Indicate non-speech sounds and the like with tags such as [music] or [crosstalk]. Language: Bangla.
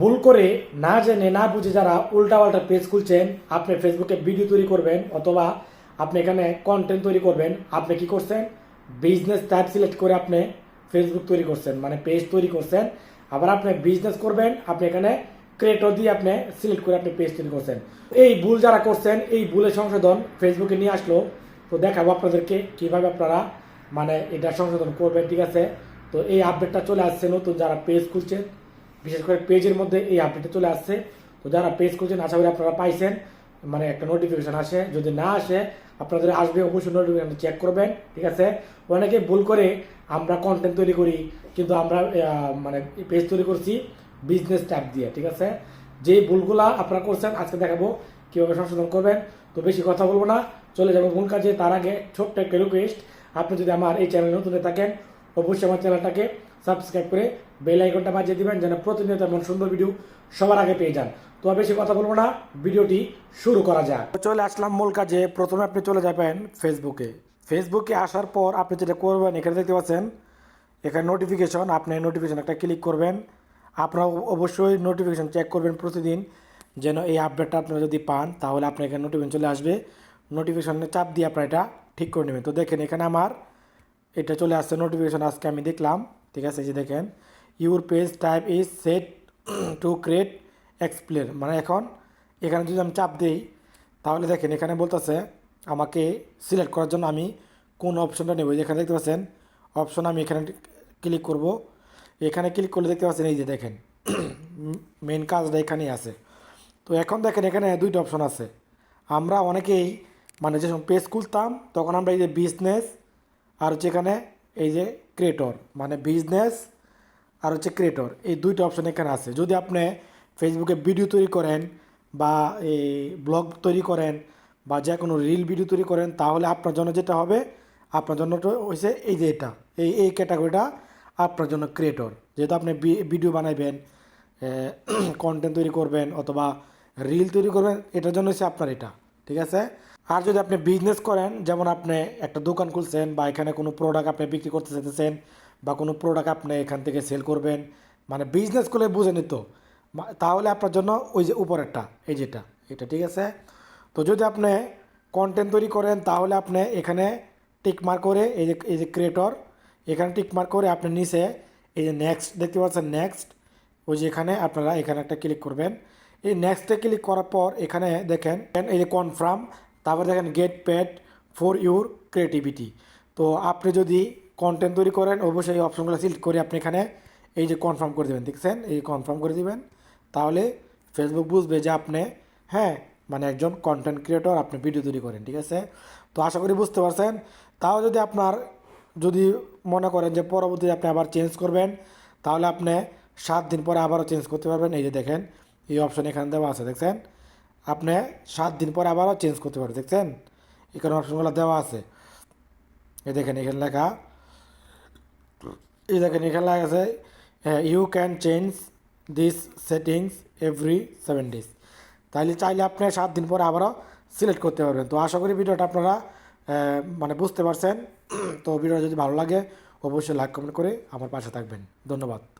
ভুল করে না জেনে, না বুঝে যারা উল্টাপাল্টা পেজ খুলছেন, আপনি ফেসবুকে ভিডিও তৈরি করবেন অথবা আপনি এখানে কন্টেন্ট তৈরি করবেন, আপনি কি করছেন? বিজনেস টাইপ সিলেক্ট করে আপনি ফেসবুক তৈরি করছেন মানে পেজ তৈরি করছেন। আবার আপনি বিজনেস করবেন, আপনি এখানে ক্রিয়েটর দিয়ে আপনি সিলেক্ট করে আপনি পেজ তৈরি করছেন। এই ভুল যারা করছেন, এই ভুলের সংশোধন ফেসবুকে নিয়ে আসলো। তো দেখাবো আপনাদেরকে কীভাবে আপনারা মানে এটা সংশোধন করবেন, ঠিক আছে? তো এই আপডেটটা চলে আসছে নতুন যারা পেজ খুলছেন বিশেষ করে পেজের মধ্যে এই আপডেটটা চলে আসছে। তো যারা পেজ করছেন আশা করি আপনারা পাইছেন। মানে একটা নোটিফিকেশন আসে। যদি না আসে, আপনাদের আসবে, অবশ্যই নোটিফিকেশন চেক করবেন, ঠিক আছে? অনেকে ভুল করে আমরা কন্টেন্ট তৈরি করি, কিন্তু আমরা মানে পেজ তৈরি করছি বিজনেস ট্যাব দিয়ে, ঠিক আছে? যে ভুলগুলা আপনারা করছেন, আজকে দেখাবো কীভাবে সংশোধন করবেন। তো বেশি কথা বলব না, চলে যাব মূল কাজে। তার আগে ছোট্ট একটা রিকোয়েস্ট আপনি যদি আমার এই চ্যানেল নতুন থাকেন, অবশ্যই আমার চ্যানেলটাকে সাবস্ক্রাইব করে বেল আইকনটা বাজিয়ে দিবেন যেন প্রতিনিয়ত এমন সুন্দর ভিডিও সবার আগে পেয়ে যান। তো বেশি কথা বলব না, ভিডিওটি শুরু করা যাক। চলে আসলাম মূল কাজে, প্রথমে আপনি চলে যাবেন ফেসবুকে ফেসবুকে আসার পর আপনি যেটা করবেন, এখানে দেখতে পাচ্ছেন, এখানে নোটিফিকেশন আপনি নোটিফিকেশন একটা ক্লিক করবেন। আপনারা অবশ্যই নোটিফিকেশন চেক করবেন প্রতিদিন, যেন এই আপডেটটা আপনারা যদি পান, তাহলে আপনার এখানে নোটিফিকেশন চলে আসবে। নোটিফিকেশনে চাপ দিয়ে আপনারা এটা ঠিক করে নেবেন। তো দেখেন এখানে আমার, এটা চলে আসছে নোটিফিকেশন আজকে আমি দেখলাম। ঠিক আছে, এই যে দেখেন your page type is set to create explain মানে এখন এখানে যদি আমি চাপ দিই, তাহলে দেখেন এখানে বলতেছে আমাকে সিলেক্ট করার জন্য আমি কোন অপশনটা নেব। এখানে দেখতে পাচ্ছেন অপশন আমি এখানে ক্লিক করব। এখানে ক্লিক করলে দেখতে পাচ্ছেন, এই যে দেখেন [clears throat] মেন কাজটা এখানেই আছে। তো এখন দেখেন, এখানে দুইটা অপশন আছে। আমরা অনেকেই মানে যে পেজ খুলতাম, তখন আমরা এই যে বিজনেস আর হচ্ছে এখানে এই যে ক্রিয়েটর মানে বিজনেস আর হচ্ছে ক্রিয়েটর এই দুইটা অপশন এখানে আছে। যদি আপনি ফেসবুকে ভিডিও তৈরি করেন বা এই ব্লগ তৈরি করেন বা যে কোনো রিল ভিডিও তৈরি করেন, তাহলে আপনার জন্য যেটা হবে, আপনার জন্য হয়েছে এই যে এটা, এই এই ক্যাটাগরিটা আপনার জন্য ক্রিয়েটর যেহেতু আপনি ভিডিও বানাইবেন কন্টেন্ট তৈরি করবেন অথবা রিল তৈরি করবেন, এটার জন্য হচ্ছে আপনার এটা, ঠিক আছে? আর যদি আপনি বিজনেস করেন, যেমন আপনি একটা দোকান খুলছেন বা এখানে কোনো প্রোডাক্ট আপনি বিক্রি করতে চাইতেছেন বা কোনো প্রোডাক্ট আপনি এখান থেকে সেল করবেন মানে বিজনেস করলে বুঝে নিত। তাহলে আপনার জন্য ওই যে উপরেরটা, এই যেটা, এটা ঠিক আছে? তো যদি আপনি কন্টেন্ট তৈরি করেন, তাহলে আপনি এখানে টিক মার্ক করে এই যে এই যে ক্রিয়েটর এখানে টিক মার্ক করে আপনি নিচে এই যে নেক্সট দেখতে পাচ্ছেন নেক্সট ওই যে এখানে আপনারা এখানে একটা ক্লিক করবেন। এই নেক্সটে ক্লিক করার পর এখানে দেখেন, এই যে কনফার্ম তারপর দেখেন get paid for your creativity তো আপনি যদি কন্টেন্ট তৈরি করেন, অবশ্যই এই অপশনগুলো সিলেক্ট করে আপনি এখানে এই যে কনফার্ম করে দেবেন। দেখছেন? এই কনফার্ম করে দেবেন। তাহলে ফেসবুক বুঝবে যে আপনি হ্যাঁ মানে একজন কন্টেন্ট ক্রিয়েটর আপনি ভিডিও তৈরি করেন, ঠিক আছে? তো আশা করি বুঝতে পারছেন। তাও যদি আপনার, যদি মনে করেন যে পরবর্তীতে আপনি আবার চেঞ্জ করবেন, তাহলে আপনি সাত দিন পরে আবারও চেঞ্জ করতে পারবেন। এই যে দেখেন, এই অপশন এখানে দেওয়া আছে, দেখছেন? আপনি সাত দিন পরে আবারও চেঞ্জ করতে পারবেন দেখছেন? এখানে অপশনগুলো দেওয়া আছে। এই দেখেন, এখানে লেখা, এই দেখেন, এখানে লেখা আছে you can change this settings every seven days তাহলে চাইলে আপনি সাত দিন পরে আবারও সিলেক্ট করতে পারবেন। তো আশা করি ভিডিওটা আপনারা মানে বুঝতে পারছেন। তো ভিডিওটা যদি ভালো লাগে, অবশ্যই লাইক কমেন্ট করে আমার পাশে থাকবেন। ধন্যবাদ।